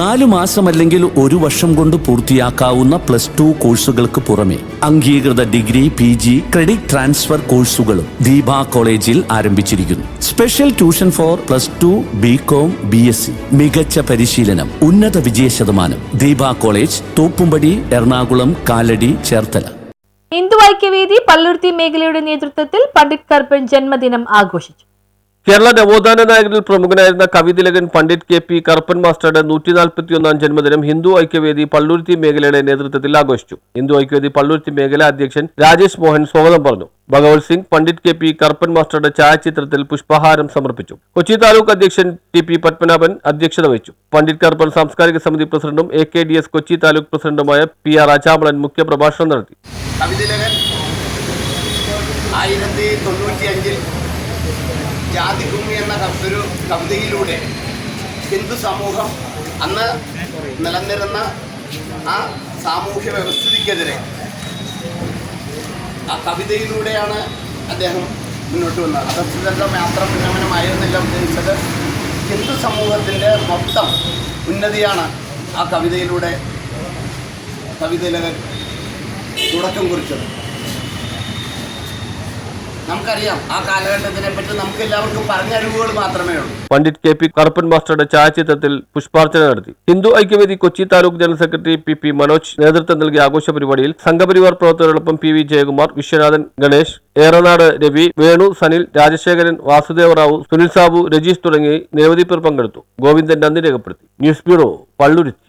നാലു മാസമല്ലെങ്കിൽ ഒരു വർഷം കൊണ്ട് പൂർത്തിയാക്കാവുന്ന പ്ലസ് ടു കോഴ്സുകൾക്ക് പുറമെ അംഗീകൃത degree P G credit transfer കോഴ്സുകളും ദീപ കോളേജിൽ ആരംഭിച്ചിരിക്കുന്നു. Special tuition for plus two B com B S C. മികച്ച പരിശീലനം ഉന്നത വിജയ ശതമാനം. ദീപ കോളേജ് തോപ്പുംപടി എറണാകുളം കാലടി ചേർത്തല. ഹിന്ദു ഐക്യവേദി പള്ളുരുത്തി മേഖലയുടെ നേതൃത്വത്തിൽ പണ്ഡിറ്റ് കർപ്പൻ ജന്മദിനം ആഘോഷിച്ചു. കേരള നവോത്ഥാന നായകരിൽ പ്രമുഖനായിരുന്ന കവിതിലകൻ പണ്ഡിറ്റ് കെ പി കറുപ്പൻ മാസ്റ്ററുടെ നൂറ്റി നാൽപ്പത്തിയൊന്നാം ജന്മദിനം ഹിന്ദു ഐക്യവേദി പള്ളുരുത്തി മേഖലയുടെ നേതൃത്വത്തിൽ ആഘോഷിച്ചു. ഹിന്ദു ഐക്യവേദി പള്ളുരുത്തി മേഖല അധ്യക്ഷൻ രാജേഷ് മോഹൻ സ്വാഗതം പറഞ്ഞു. ഭഗവത് സിംഗ് പണ്ഡിറ്റ് കെ പി കറുപ്പൻ മാസ്റ്ററുടെ ഛായാചിത്രത്തിൽ പുഷ്പഹാരം സമർപ്പിച്ചു. കൊച്ചി താലൂക്ക് അധ്യക്ഷൻ ടി പി പത്മനാഭൻ അധ്യക്ഷത വഹിച്ചു. പണ്ഡിറ്റ് കറുപ്പൻ സാംസ്കാരിക സമിതി പ്രസിഡന്റും A K D S Kochi taluk പ്രസിഡന്റുമായ പി ആർ അചാമളൻ മുഖ്യപ്രഭാഷണം നടത്തി. ആയിരത്തി തൊണ്ണൂറ്റി അഞ്ചിൽ ജാതിഭൂമി എന്ന ഒരു കവിതയിലൂടെ ഹിന്ദു സമൂഹം അന്ന് നിലനിരുന്ന ആ സാമൂഹ്യ വ്യവസ്ഥിതിക്കെതിരെ ആ കവിതയിലൂടെയാണ് അദ്ദേഹം മുന്നോട്ട് വന്നത്. അധസ്ഥിതരുടെ മാത്രം ഉന്നമനമായിരുന്നില്ല ഉദ്ദേശിച്ചത്. ഹിന്ദു സമൂഹത്തിന്റെ മൊത്തം ഉന്നതിയാണ് ആ കവിതയിലൂടെ കവിതയിലെ തുടക്കം കുറിച്ചത്. ആ കാലഘട്ടത്തിനെ എല്ലാവർക്കും പണ്ഡിറ്റ് കെ പി കറുപ്പൻ മാസ്റ്ററുടെ ഛായാചിത്രത്തിൽ പുഷ്പാർച്ചന നടത്തി. Hindu Aikyavedi Kochi taluk general secretary P P Manoj നേതൃത്വം നൽകിയ ആഘോഷ പരിപാടിയിൽ സംഘപരിവാർ പ്രവർത്തകരോടൊപ്പം പി വി ജയകുമാർ വിശ്വനാഥൻ ഗണേഷ് ഏറനാട് രവി വേണു സനിൽ രാജശേഖരൻ വാസുദേവ റാവു സുനിൽ സാബു രജീഷ് തുടങ്ങി നിരവധി പേർ പങ്കെടുത്തു. ഗോവിന്ദൻ നന്ദി രേഖപ്പെടുത്തി. News bureau Palluruthy.